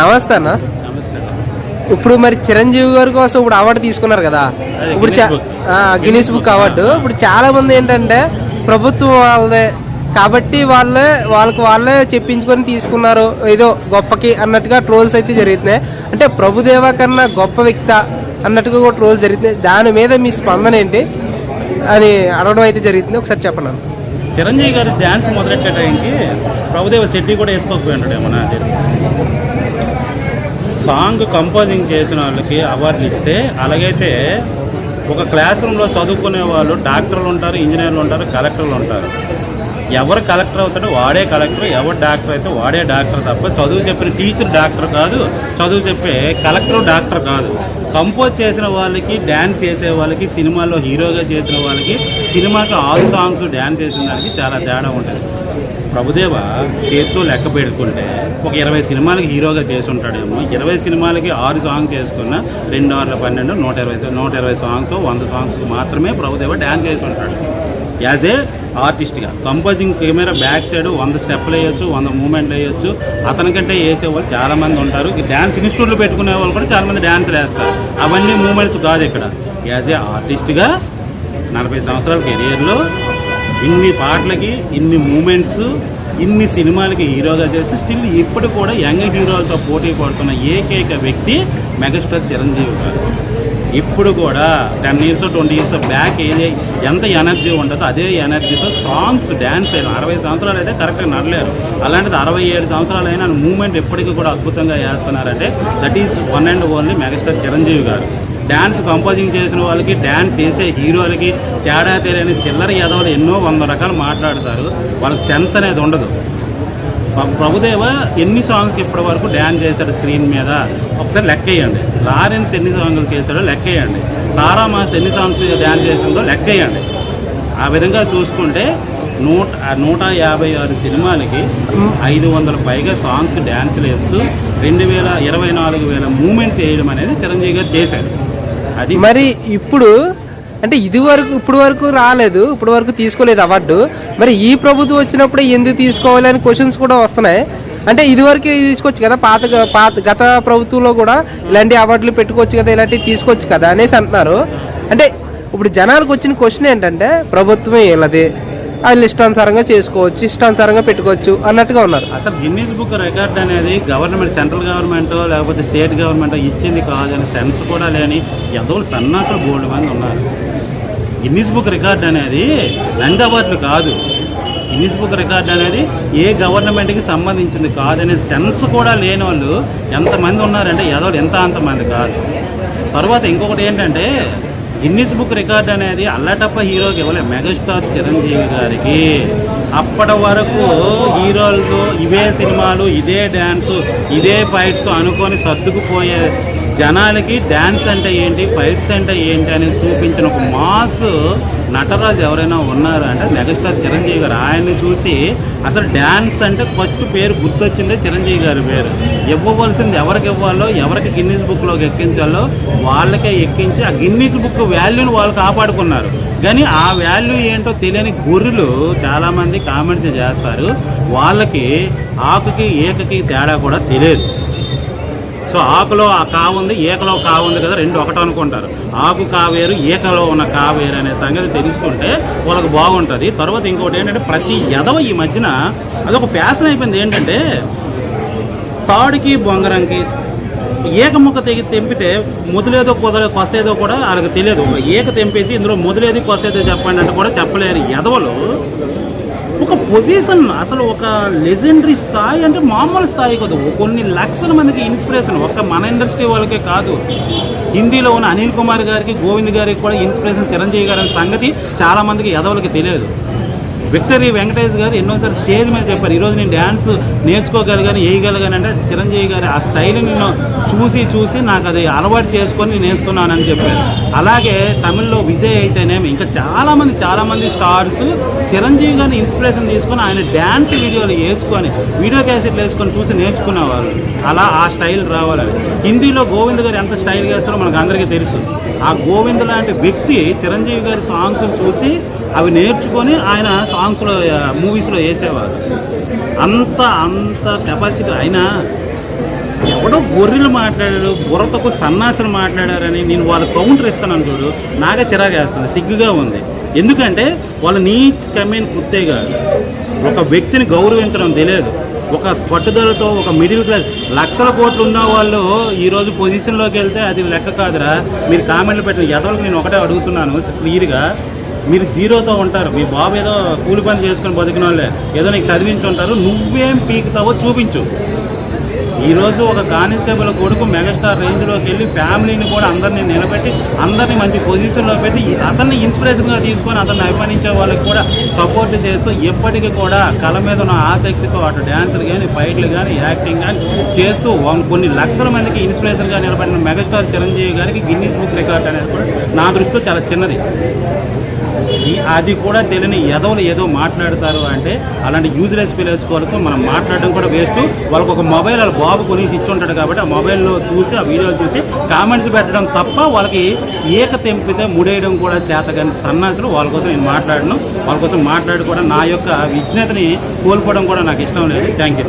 నమస్తే అన్న ఇప్పుడు మరి చిరంజీవి గారి కోసం ఇప్పుడు అవార్డు తీసుకున్నారు కదా. ఇప్పుడు Guinness book. Guinness book award ఇప్పుడు చాలా మంది ఏంటంటే ప్రభుత్వం వాళ్ళదే. కాబట్టి వాళ్ళే వాళ్ళకి వాళ్ళే చెప్పించుకొని తీసుకున్నారు. ఏదో గొప్పకి అన్నట్టుగా ట్రోల్స్ అయితే జరుగుతున్నాయి. అంటే ప్రభుదేవ కన్నా గొప్ప వ్యక్త అన్నట్టుగా కూడా ట్రోల్స్ జరుగుతున్నాయి. దాని మీద మీ స్పందన ఏంటి? అని అడగడం అయితే జరుగుతుంది. ఒకసారి చెప్పండి. చిరంజీవి గారి డ్యాన్స్ మొదలెట్టే టైంకి ప్రభుదేవ చెడ్డీ కూడా వేసుకోకపోయినాడు ఏమో నాకు తెలిసి. సాంగ్ కంపోజింగ్ చేసిన వాళ్ళకి అవార్డులు ఇస్తే అలాగైతే ఒక క్లాస్ రూమ్లో చదువుకునే వాళ్ళు డాక్టర్లు ఉంటారు ఇంజనీర్లు ఉంటారు కలెక్టర్లు ఉంటారు. ఎవరు కలెక్టర్ అవుతాడో వాడే కలెక్టర్ ఎవరు డాక్టర్ అయితే వాడే డాక్టర్ తప్ప చదువు చెప్పిన టీచర్ డాక్టర్ కాదు చదువు చెప్పే కలెక్టర్ డాక్టర్ కాదు. కంపోజ్ చేసిన వాళ్ళకి డ్యాన్స్ చేసే వాళ్ళకి సినిమాలో హీరోగా చేసిన వాళ్ళకి సినిమాకి ఆరు సాంగ్స్ డ్యాన్స్ చేసిన దానికి చాలా తేడా ఉంటుంది. ప్రభుదేవ చేతితో లెక్క పెట్టుకుంటే ఒక ఇరవై సినిమాలకి హీరోగా చేసి ఉంటాడేమో ఇరవై సినిమాలకి ఆరు సాంగ్స్ చేసుకున్న రెండు ఆరుల పన్నెండు నూట ఇరవై నూట ఇరవై సాంగ్స్ వంద సాంగ్స్ మాత్రమే ప్రభుదేవ డ్యాన్స్ చేసి ఉంటాడు యాజ్ ఏ ఆర్టిస్ట్గా కంపోజింగ్ కెమెరా బ్యాక్ సైడ్ వంద స్టెప్లు వేయొచ్చు వంద మూమెంట్లు వేయొచ్చు. అతనికంటే వేసేవాళ్ళు చాలామంది ఉంటారు. ఈ డ్యాన్స్ ఇన్స్టిట్యూట్లు పెట్టుకునే వాళ్ళు కూడా చాలామంది డ్యాన్స్లు వేస్తారు. అవన్నీ మూమెంట్స్ కాదు ఇక్కడ. యాజ్ ఏ ఆర్టిస్ట్గా నలభై సంవత్సరాల కెరియర్లో ఇన్ని పాటలకి ఇన్ని మూమెంట్స్ ఇన్ని సినిమాలకి హీరోగా చేసి స్టిల్ ఇప్పుడు కూడా యంగ్ హీరోలతో పోటీ పడుతున్న ఏకైక వ్యక్తి మెగాస్టార్ చిరంజీవి గారు. ఇప్పుడు కూడా ten years twenty years back ఏది ఎంత ఎనర్జీ ఉంటుందో అదే ఎనర్జీతో సాంగ్స్ డ్యాన్స్ అయిన అరవై సంవత్సరాలు అయితే కరెక్ట్గా నడలేరు. అలాంటిది అరవై ఏడు సంవత్సరాలు అయినా మూమెంట్ ఎప్పటికీ కూడా అద్భుతంగా చేస్తున్నారంటే that is one and only megastar Chiranjeevi గారు. డ్యాన్స్ కంపోజింగ్ చేసిన వాళ్ళకి డ్యాన్స్ చేసే హీరోలకి తేడా తెలియని చిల్లర యదవులు ఎన్నో వంద రకాలు మాట్లాడతారు. వాళ్ళకి సెన్స్ అనేది ఉండదు. ప్రభుదేవ ఎన్ని సాంగ్స్ ఇప్పటి వరకు డ్యాన్స్ చేశాడు స్క్రీన్ మీద? ఒకసారి లెక్క వేయండి. లారెన్స్ ఎన్ని సాంగ్లు చేశాడో లెక్క వేయండి. మాస్ ఎన్ని సాంగ్స్ డ్యాన్స్ చేసిందో లెక్క వేయండి. ఆ విధంగా చూసుకుంటే నూట నూట యాభై ఆరు సినిమాలకి ఐదు వందల పైగా సాంగ్స్ డ్యాన్సులు వేస్తూ రెండు వేల ఇరవై నాలుగు వేల మూమెంట్స్ వేయడం అనేది చిరంజీవి గారు చేశారు. అది మరి ఇప్పుడు అంటే ఇది వరకు ఇప్పుడు వరకు రాలేదు ఇప్పుడు వరకు తీసుకోలేదు అవార్డు. మరి ఈ ప్రభుత్వం వచ్చినప్పుడు ఎందుకు తీసుకోవాలి అని క్వశ్చన్స్ కూడా వస్తున్నాయి. అంటే ఇది వరకు తీసుకోవచ్చు కదా పాత పాత గత ప్రభుత్వంలో కూడా ఇలాంటి అవార్డులు పెట్టుకోవచ్చు కదా ఇలాంటివి తీసుకోవచ్చు కదా అనేసి అంటున్నారు. అంటే ఇప్పుడు జనాలకు వచ్చిన క్వశ్చన్ ఏంటంటే ప్రభుత్వం వీళ్ళది వాళ్ళు ఇష్టానుసారంగా చేసుకోవచ్చు ఇష్టానుసారంగా పెట్టుకోవచ్చు అన్నట్టుగా ఉన్నారు. అసలు గిన్నీస్ బుక్ రికార్డ్ అనేది గవర్నమెంట్ సెంట్రల్ గవర్నమెంట్ లేకపోతే స్టేట్ గవర్నమెంట్ ఇచ్చింది కాదని సెన్స్ కూడా లేని ఎంతో సన్నాసులు బోర్డు మంది ఉన్నారు. గిన్నీస్ బుక్ రికార్డ్ అనేది లంగ్ అవార్డులు కాదు. గిన్నీస్ బుక్ రికార్డ్ అనేది ఏ గవర్నమెంట్కి సంబంధించింది కాదనే సెన్స్ కూడా లేని వాళ్ళు ఎంతమంది ఉన్నారంటే ఎదవలు ఎంత అంతమంది కాదు. తర్వాత ఇంకొకటి ఏంటంటే గిన్నీస్ బుక్ రికార్డ్ అనేది అల్లటప్ప హీరోకి ఇవ్వలే. మెగాస్టార్ చిరంజీవి గారికి. అప్పటి వరకు హీరోలతో ఇవే సినిమాలు ఇదే డ్యాన్సు ఇదే ఫైట్స్ అనుకొని సర్దుకుపోయే జనాలకి డ్యాన్స్ అంటే ఏంటి ఫైట్స్ అంటే ఏంటి అనేది చూపించిన ఒక మాస్ నటరాజు ఎవరైనా ఉన్నారా అంటే మెగాస్టార్ చిరంజీవి గారు. ఆయన్ని చూసి అసలు డ్యాన్స్ అంటే ఫస్ట్ పేరు గుర్తొచ్చిందే చిరంజీవి గారి పేరు. ఇవ్వవలసింది ఎవరికి ఇవ్వాలో ఎవరికి గిన్నీస్ బుక్లోకి ఎక్కించాలో వాళ్ళకే ఎక్కించి ఆ గిన్నీస్ బుక్ వాల్యూని వాళ్ళు కాపాడుకున్నారు. కానీ ఆ వాల్యూ ఏంటో తెలియని గొర్రెలు చాలామంది కామెంట్స్ చేస్తారు. వాళ్ళకి ఆకుకి ఏకకి తేడా కూడా తెలియదు. సో ఆకులో ఆ కావు ఉంది ఏకలో కావు ఉంది కదా రెండు ఒకటి అనుకుంటారు. ఆకు కావేరు ఏకలో ఉన్న కావేరు అనే సంగతి తెలుసుకుంటే వాళ్ళకి బాగుంటుంది. తర్వాత ఇంకోటి ఏంటంటే ప్రతి ఎదవ ఈ మధ్యన అదొక ఫ్యాషన్ అయిపోయింది. ఏంటంటే తాడుకి బొంగరంకి ఏక ముక్క తెగి తెంపితే మొదలేదో కుదర కొసేదో కూడా వాళ్ళకి తెలియదు. ఏక తెంపేసి ఇందులో మొదలేది కొసేదో చెప్పండి అంటే కూడా చెప్పలేరు. ఎదవలు ఒక పొజిషన్ అసలు ఒక లెజెండరీ స్థాయి అంటే మామూలు స్థాయి కాదు. కొన్ని లక్షల మందికి ఇన్స్పిరేషన్ ఒక్క మన ఇండస్ట్రీ వాళ్ళకే కాదు. హిందీలో ఉన్న అనిల్ కుమార్ గారికి గోవింద్ గారికి కూడా ఇన్స్పిరేషన్ చిరంజీవి గారి సంగతి చాలా మందికి ఎదవలకి తెలియదు. విక్టరీ వెంకటేష్ గారు ఎన్నోసారి స్టేజ్ మీద చెప్పారు. ఈరోజు నేను డ్యాన్స్ నేర్చుకోగలిగాను వేయగలిగాను అంటే చిరంజీవి గారి ఆ స్టైల్ నేను చూసి చూసి నాకు అది అలవాటు చేసుకొని నేను వేస్తున్నానని చెప్పారు. అలాగే తమిళ్ళో విజయ్ అయితేనేమి ఇంకా చాలామంది చాలామంది స్టార్స్ చిరంజీవి గారిని ఇన్స్పిరేషన్ తీసుకొని ఆయన డ్యాన్స్ వీడియోలు వేసుకొని వీడియో క్యాసెట్లు వేసుకొని చూసి నేర్చుకునేవారు. అలా ఆ స్టైల్ రావాలని హిందీలో గోవింద్ గారు ఎంత స్టైల్ చేస్తారో మనకు అందరికీ తెలుసు. ఆ గోవింద్ లాంటి వ్యక్తి చిరంజీవి గారి సాంగ్స్ చూసి అవి నేర్చుకొని ఆయన సాంగ్స్లో మూవీస్లో వేసేవారు. అంత అంత కెపాసిటీ. అయినా ఎవడో గొర్రెలు మాట్లాడాడు బుర్రతకు సన్నాసులు మాట్లాడారని నేను వాళ్ళ కౌంటర్ ఇస్తాను చూడు నాకే చిరాగేస్తాను సిగ్గుగా ఉంది. ఎందుకంటే వాళ్ళ నీచ్ కమీన్ కుత్తే కాదు ఒక వ్యక్తిని గౌరవించడం తెలియదు. ఒక పట్టుదలతో ఒక మిడిల్ క్లాస్ లక్షల కోట్లు ఉన్న వాళ్ళు ఈరోజు పొజిషన్లోకి వెళ్తే అది లెక్క కాదురా. మీరు కామెంట్లు పెట్టిన ఎదవలకు నేను ఒకటే అడుగుతున్నాను క్లియర్గా. మీరు జీరోతో ఉంటారు. మీ బాబు ఏదో కూలి పని చేసుకొని బతికిన వాళ్ళే. ఏదో నీకు చదివించి ఉంటారు. నువ్వేం పీకుతావో చూపించు. ఈరోజు ఒక కానిస్టేబుల్ కొడుకు మెగాస్టార్ రేంజ్లోకి వెళ్ళి ఫ్యామిలీని కూడా అందరినీ నిలబెట్టి అందరినీ మంచి పొజిషన్లో పెట్టి అతన్ని ఇన్స్పిరేషన్గా తీసుకొని అతన్ని అభిమానించే వాళ్ళకి కూడా సపోర్ట్ చేస్తూ ఎప్పటికీ కూడా కళ మీద ఉన్న ఆసక్తితో అటు డ్యాన్సులు కానీ ఫైట్లు కానీ యాక్టింగ్ కానీ చేస్తూ కొన్ని లక్షల మందికి ఇన్స్పిరేషన్గా నిలబడిన మెగాస్టార్ చిరంజీవి గారికి గిన్నీస్ బుక్ రికార్డ్ అనేది కూడా నా దృష్టిలో చాలా చిన్నది. ఈ అది కూడా తెలియని ఎదవలు ఏదో మాట్లాడతారు అంటే అలాంటి యూజ్లెస్ పిల్లర్స్ కోసం మనం మాట్లాడడం కూడా వేస్ట్ వాళ్ళకి ఒక మొబైల్ వాళ్ళ బాబు కొనేసి ఇచ్చి ఉంటాడు కాబట్టి ఆ మొబైల్లో చూసి ఆ వీడియోలు చూసి కామెంట్స్ పెట్టడం తప్ప వాళ్ళకి ఏక తెంపితే ముడేయడం కూడా చేత కానీ సన్నాసులు వాళ్ళ కోసం నేను మాట్లాడను. వాళ్ళ కోసం మాట్లాడి కూడా నా యొక్క విజ్ఞతని కోల్పోవడం కూడా నాకు ఇష్టం లేదు. Thank you